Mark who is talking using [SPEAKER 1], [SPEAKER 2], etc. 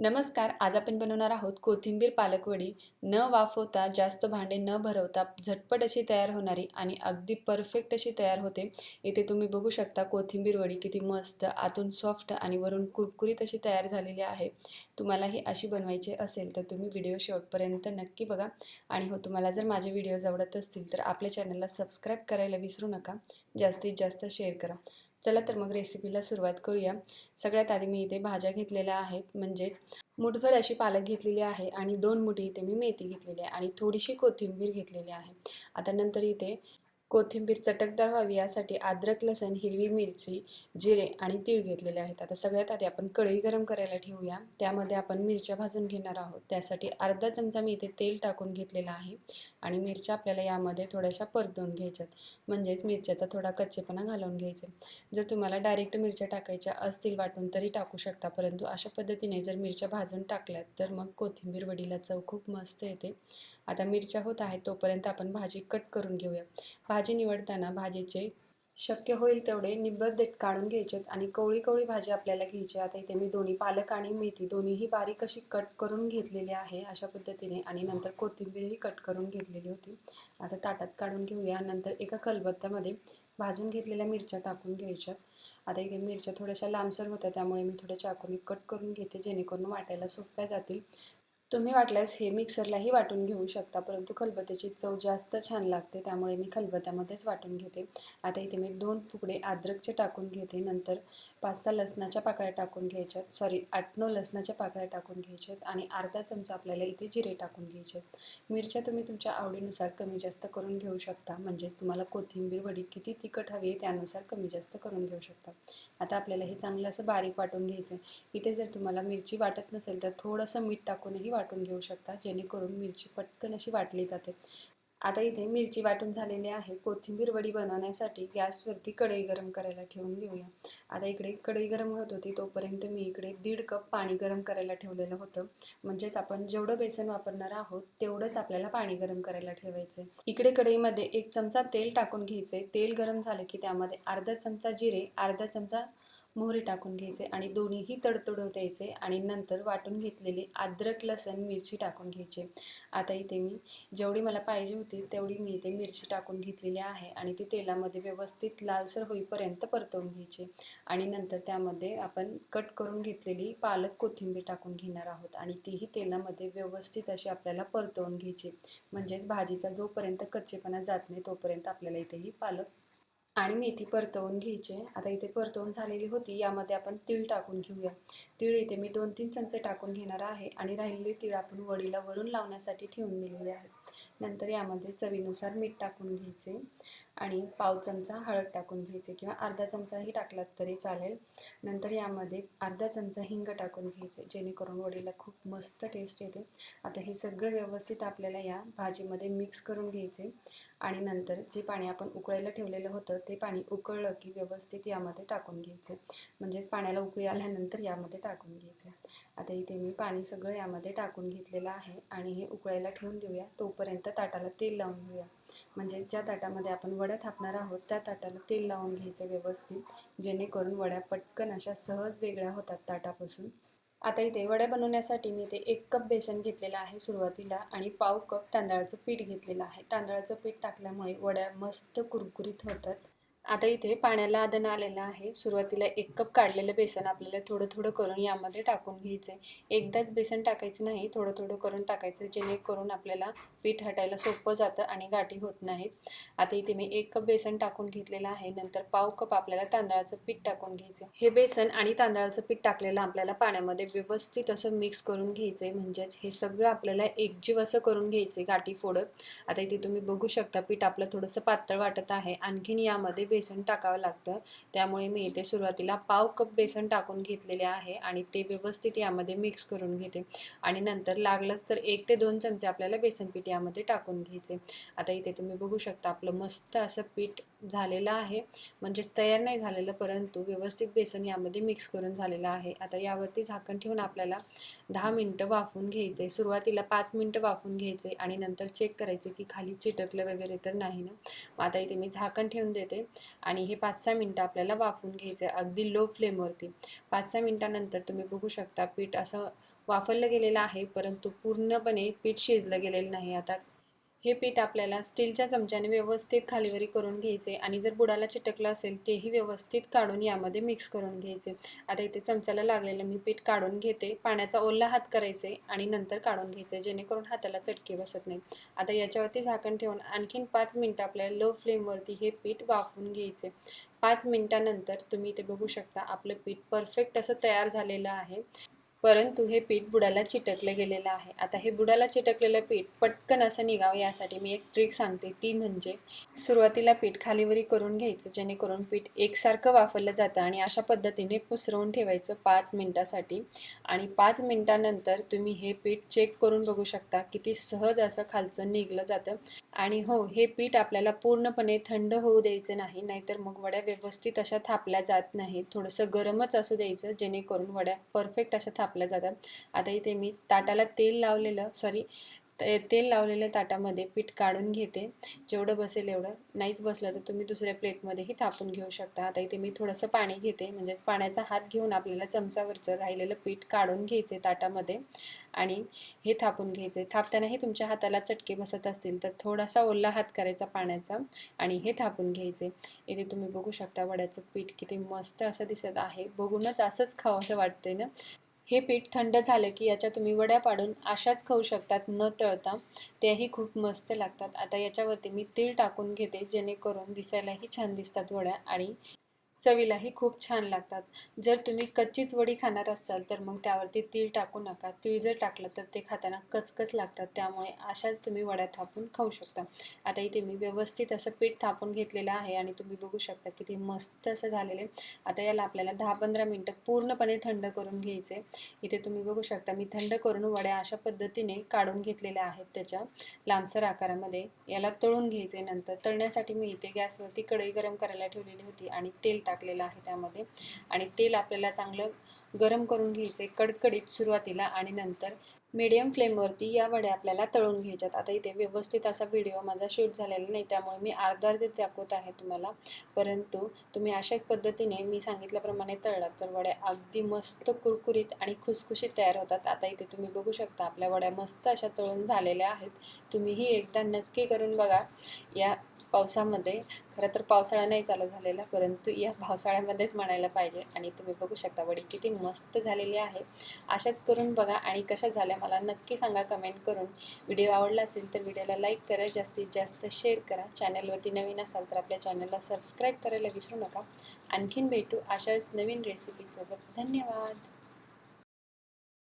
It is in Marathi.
[SPEAKER 1] नमस्कार आज आपण बनवणार आहोत कोथिंबीर पालक वडी न वाफवता जास्त भांडे न भरवता झटपट अशी तयार होणारी आणि अगदी परफेक्ट अशी तयार होते. इथे तुम्ही बघू शकता कोथिंबीर वडी किती मस्त आतून सॉफ्ट आणि वरून कुरकुरीत अशी तयार झालेली आहे. तुम्हाला ही अशी बनवायची असेल तर तुम्ही व्हिडिओ शेवटपर्यंत नक्की बघा. आणि हो तुम्हाला जर माझे व्हिडिओज आवडत असतील तर आपल्या चॅनलला सबस्क्राईब करायला विसरू नका. जास्तीत जास्त शेअर करा. चला तर मग रेसिपीला सुरुवात करूया. सगळ्यात आधी मी इथे भाज्या घेतलेल्या आहेत. म्हणजेच मुठभर अशी पालक घेतलेली आहे आणि दोन मुठी इथे मी मेथी घेतलेली आहे आणि थोडीशी कोथिंबीर घेतलेली आहे. आता नंतर इथे कोथिंबीर चटकदार व्हावी यासाठी अद्रक लसण हिरवी मिरची जिरे आणि तीळ घेतलेले आहेत. आता सगळ्यात आधी आपण कढई गरम करायला ठेवूया. त्यामध्ये आपण मिरच्या भाजून घेणार आहोत. त्यासाठी अर्धा चमचा मी इथे तेल टाकून घेतलेला आहे आणि मिरच्या आपल्याला यामध्ये थोड्याशा परतून घ्यायच्यात. म्हणजेच मिरच्याचा थोडा कच्चेपणा घालवून घ्यायचे. जर तुम्हाला डायरेक्ट मिरच्या टाकायच्या असतील वाटून तरी टाकू शकता. परंतु अशा पद्धतीने जर मिरच्या भाजून टाकल्यात तर मग कोथिंबीर वडीला चव खूप मस्त येते. आता मिरच्या होत आहेत तोपर्यंत आपण भाजी कट करून घेऊया. भाजी भाजी निवडताना भाजीचे शक्य होईल तेवढे निब्बर देठ काढून घ्यायचेत आणि कवळी कवळी भाजी आपल्याला घ्यायची आता इथे मी दोन्ही पालक आणि मेथी दोन्हीही बारीक अशी कट करून घेतलेली आहे अशा पद्धतीने आणि नंतर कोथिंबीरही कट करून घेतलेली होती. आता ताटात काढून घेऊया. नंतर एका खलबत्त्यामध्ये भाजून घेतलेल्या मिरच्या टाकून घ्यायच्यात. आता इथे मिरच्या थोड्याशा लांबसर होत्या त्यामुळे मी थोड्या चाकूने कट करून घेते जेणेकरून वाटायला सोप्या जातील. तुम्ही वाटल्यास हे मिक्सरलाही वाटून घेऊ शकता परंतु खलबत्याची चव जास्त छान लागते त्यामुळे मी खलबत्यामध्येच वाटून घेते. आता इथे मी दोन तुकडे अद्रकचे टाकून घेते नंतर पाच सहा लसणाच्या पाकळ्या टाकून घ्यायच्यात. सॉरी आठ नऊ लसणाच्या पाकळ्या टाकून घ्यायच्यात आणि अर्धा चमचा आपल्याला इथे जिरे टाकून घ्यायच्यात मिरच्या तुम्ही तुमच्या आवडीनुसार कमी जास्त करून घेऊ शकता. म्हणजेच तुम्हाला कोथिंबीर वडी किती तिखट हवी आहे त्यानुसार कमी जास्त करून घेऊ शकता. आता आपल्याला हे चांगलं असं बारीक वाटून घ्यायचं आहे इथे जर तुम्हाला मिरची वाटत नसेल तर थोडंसं मीठ टाकूनही वाटून घेऊ शकता. जेणेकरून मिरची पटकन अशी वाटली जाते. आता इथे मिरची वाटून झालेली आहे. कोथिंबीर वडी बनवण्यासाठी गॅसवरती कढई गरम करायला ठेवून देऊया. आता इकडे कढई गरम होत होती तोपर्यंत मी इकडे दीड कप पाणी गरम करायला ठेवलेलं होतं. म्हणजेच आपण जेवढं बेसन वापरणार आहोत तेवढंच आपल्याला पाणी गरम करायला ठेवायचं इकडे कढईमध्ये एक चमचा तेल टाकून घ्यायचे तेल गरम झालं की त्यामध्ये अर्धा चमचा जिरे अर्धा चमचा मोहरी टाकून घ्यायचे आणि दोन्हीही तडतडू द्यायचे आणि नंतर वाटून घेतलेली अद्रक लसण मिरची टाकून घ्यायचे. आता इथे मी जेवढी मला पाहिजे होती तेवढी मी इथे मिरची टाकून घेतलेली आहे आणि ती तेलामध्ये व्यवस्थित लालसर होईपर्यंत परतवून घ्यायची. आणि नंतर त्यामध्ये आपण कट करून घेतलेली पालक कोथिंबीर टाकून घेणार आहोत आणि तीही तेलामध्ये व्यवस्थित अशी आपल्याला परतवून घ्यायची. म्हणजेच भाजीचा जोपर्यंत कच्चेपणा जात नाही तोपर्यंत आपल्याला इथेही पालक आणि मेथी परतवून घ्यायची. आता इथे परतवून झालेली होती यामध्ये आपण तीळ टाकून घेऊया. तीळ इथे मी दोन तीन चमचे टाकून घेणार आहे आणि राहिलेले तीळ आपण वडीला वरून लावण्यासाठी ठेवून दिलेले आहेत. नंतर यामध्ये चवीनुसार मीठ टाकून घ्यायचे आणि पाव चमचा हळद टाकून घ्यायचे किंवा अर्धा चमचाही टाकलात तरी चालेल. नंतर यामध्ये अर्धा चमचा हिंग टाकून घ्यायचे जेणेकरून वडीला खूप मस्त टेस्ट येते. आता हे सगळं व्यवस्थित आपल्याला या भाजीमध्ये मिक्स करून घ्यायचे आणि नंतर जे पाणी आपण उकळायला ठेवलेलं होतं ते पाणी उकळलं की व्यवस्थित यामध्ये टाकून घ्यायचे. म्हणजेच पाण्याला उकळी आल्यानंतर यामध्ये टाकून घ्यायचे आता इथे मी पाणी सगळं यामध्ये टाकून घेतलेलं आहे आणि हे उकळायला ठेवून देऊया. तोपर्यंत ताटाला तेल लावून घेऊया. म्हणजे ज्या ताटामध्ये आपण वड्या थापणार आहोत त्या ताटाला तेल लावून घ्यायचं व्यवस्थित. जेणेकरून वड्या पटकन अशा सहज वेगळ्या होतात ताटापासून. आता इथे वड्या बनवण्यासाठी मी इथे एक कप बेसन घेतलेलं आहे सुरुवातीला आणि पाव कप तांदळाचं पीठ घेतलेलं आहे. तांदळाचं पीठ टाकल्यामुळे वड्या मस्त कुरकुरीत होतात. आता इथे पाण्याला आदन आलेलं आहे. सुरुवातीला एक कप काढलेलं बेसन आपल्याला थोडं थोडं करून यामध्ये टाकून घ्यायचं आहे एकदाच बेसन टाकायचं नाही थोडं थोडं करून टाकायचं जेणेकरून आपल्याला पीठ हटायला सोपं जातं आणि गाठी होत नाहीत. आता इथे मी एक कप बेसन टाकून घेतलेलं आहे. नंतर पाव कप आपल्याला तांदळाचं पीठ टाकून घ्यायचं हे बेसन आणि तांदळाचं पीठ टाकलेलं आपल्याला पाण्यामध्ये व्यवस्थित असं मिक्स करून घ्यायचं आहे म्हणजेच हे सगळं आपल्याला एकजीव असं करून घ्यायचं गाठी फोडत. आता इथे तुम्ही बघू शकता पीठ आपलं थोडंसं पातळ वाटत आहे. आणखीन यामध्ये बेसन टाकावं लागतं. त्यामुळे मी इथे सुरुवातीला पाव कप बेसन टाकून घेतलेले आहे आणि ते व्यवस्थित यामध्ये मिक्स करून घेते. आणि नंतर लागलंच तर एक ते दोन चमचे आपल्याला बेसन पीठ यामध्ये टाकून घ्यायचे. आता इथे तुम्ही बघू शकता आपलं मस्त असं पीठ झालेलं आहे. म्हणजेच तयार नाही झालेलं परंतु व्यवस्थित बेसन यामध्ये मिक्स करून झालेलं आहे. आता यावरती झाकण ठेवून आपल्याला दहा मिनटं वाफवून घ्यायचे सुरुवातीला पाच मिनटं वाफून घ्यायचे आणि नंतर चेक करायचे की खाली चिटकलं वगैरे तर नाही ना? मग आता इथे मी झाकण ठेवून देते आणि हे पाच सहा मिनटं आपल्याला वाफवून घ्यायचं आहे अगदी लो फ्लेमवरती पाच सहा मिनटानंतर तुम्ही बघू शकता पीठ असं वाफरलं गेलेलं आहे परंतु पूर्णपणे पीठ शिजलं गेलेलं नाही. आता हे पीठ आपल्याला स्टीलच्या चमच्याने व्यवस्थित खालीवरी करून घ्यायचे आणि जर बुडाला चिटकलं असेल तेही व्यवस्थित काढून यामध्ये मिक्स करून घ्यायचे. आता इथे चमच्याला लागलेलं मी पीठ काढून घेते. पाण्याचा ओला हात करायचे आणि नंतर काढून घ्यायचे जेणेकरून हाताला चटके बसत नाही आता याच्यावरती झाकण ठेवून आणखीन पाच मिनटं आपल्याला लो फ्लेमवरती हे पीठ वाफवून घ्यायचे. पाच मिनटानंतर तुम्ही इथे बघू शकता आपलं पीठ परफेक्ट असं तयार झालेलं आहे. परंतु हे पीठ बुडाला चिटकलं गेलेलं आहे. आता हे बुडाला चिटकलेलं पीठ पटकन असं निघावं यासाठी मी एक ट्रिक सांगते. ती म्हणजे सुरुवातीला पीठ खालीवरी करून घ्यायचं जेणेकरून पीठ एकसारखं वापरलं जातं आणि अशा पद्धतीने पुसरवून ठेवायचं पाच मिनटासाठी. आणि पाच मिनटानंतर तुम्ही हे पीठ चेक करून बघू शकता किती सहज असं खालचं निघलं जातं. आणि हो हे पीठ आपल्याला पूर्णपणे थंड होऊ द्यायचं नाही नाहीतर मग वड्या व्यवस्थित अशा थापल्या जात नाहीत. थोडंसं गरमच असू द्यायचं जेणेकरून वड्या परफेक्ट अशा थाप थापल्या जातात. आता इथे मी ताटाला तेल लावलेलं सॉरी तेल लावलेल्या ताटामध्ये पीठ काढून घेते. जेवढं बसेल एवढं. नाहीच बसलं तर तुम्ही दुसऱ्या प्लेटमध्येही थापून घेऊ शकता. आता इथे मी थोडंसं पाणी घेते. म्हणजेच पाण्याचा हात घेऊन आपल्याला चमचावरचं राहिलेलं पीठ काढून घ्यायचे ताटामध्ये. आणि हे थापून घ्यायचे. थापतानाही तुमच्या हाताला चटके बसत असतील तर थोडासा ओला हात करायचा पाण्याचा आणि हे थापून घ्यायचे. इथे तुम्ही बघू शकता वड्याचं पीठ किती मस्त असं दिसत आहे. बघूनच असंच खावं असं वाटतंय ना? हे पीठ थंड झालं की याच्या तुम्ही वड्या पाडून अशाच खाऊ शकतात न तळता. त्याही खूप मस्त लागतात. आता याच्यावरती मी तीळ टाकून घेते जेणेकरून दिसायलाही छान दिसतात वड्या आणि चवीलाही खूप छान लागतात. जर तुम्ही कच्चीच वडी खाणार असाल तर मग त्यावरती तीळ टाकू नका. तीळ जर टाकलं तर ते खाताना कचकच लागतात. त्यामुळे अशाच तुम्ही वड्या थापून खाऊ शकता. आता इथे मी व्यवस्थित असं पीठ थापून घेतलेलं आहे आणि तुम्ही बघू शकता किती मस्त असं झालेलं आहे. आता याला आपल्याला दहा पंधरा मिनटं पूर्णपणे थंड करून घ्यायचे इथे तुम्ही बघू शकता मी थंड करून वड्या अशा पद्धतीने काढून घेतलेल्या आहेत त्याच्या लांबसर आकारामध्ये. याला तळून घ्यायचे नंतर. तळण्यासाठी मी इथे गॅसवरती कढई गरम करायला ठेवलेली होती आणि तेल टाकलेलं आहे त्यामध्ये. आणि तेल आपल्याला चांगलं गरम करून घ्यायचे कडकडीत सुरुवातीला आणि नंतर मीडियम फ्लेमवरती या वड्या आपल्याला तळून घ्यायच्यात. आता इथे व्यवस्थित असा व्हिडिओ माझा शूट झालेला नाही त्यामुळे मी अर्धा अर्धे दाखवत आहे तुम्हाला. परंतु तुम्ही अशाच पद्धतीने मी सांगितल्याप्रमाणे तळलात तर वड्या अगदी मस्त कुरकुरीत आणि खुसखुशीत तयार होतात. आता इथे तुम्ही बघू शकता आपल्या वड्या मस्त अशा तळून झालेल्या आहेत. तुम्हीही एकदा नक्की करून बघा. या पावसामध्ये खरं तर पावसाळा नाही चालू झालेला परंतु या पावसाळ्यामध्येच म्हणायला पाहिजे. आणि तुम्ही बघू शकता वडी किती मस्त झालेली आहे अशाच करून बघा आणि कशा झाल्या मला नक्की सांगा कमेंट करून. व्हिडिओ आवडला असेल तर व्हिडिओला लाईक करा जास्तीत जास्त शेअर करा. चॅनलवरती नवीन असाल तर आपल्या चॅनलला सबस्क्राईब करायला विसरू नका. आणखीन भेटू अशाच नवीन रेसिपीसोबत. धन्यवाद!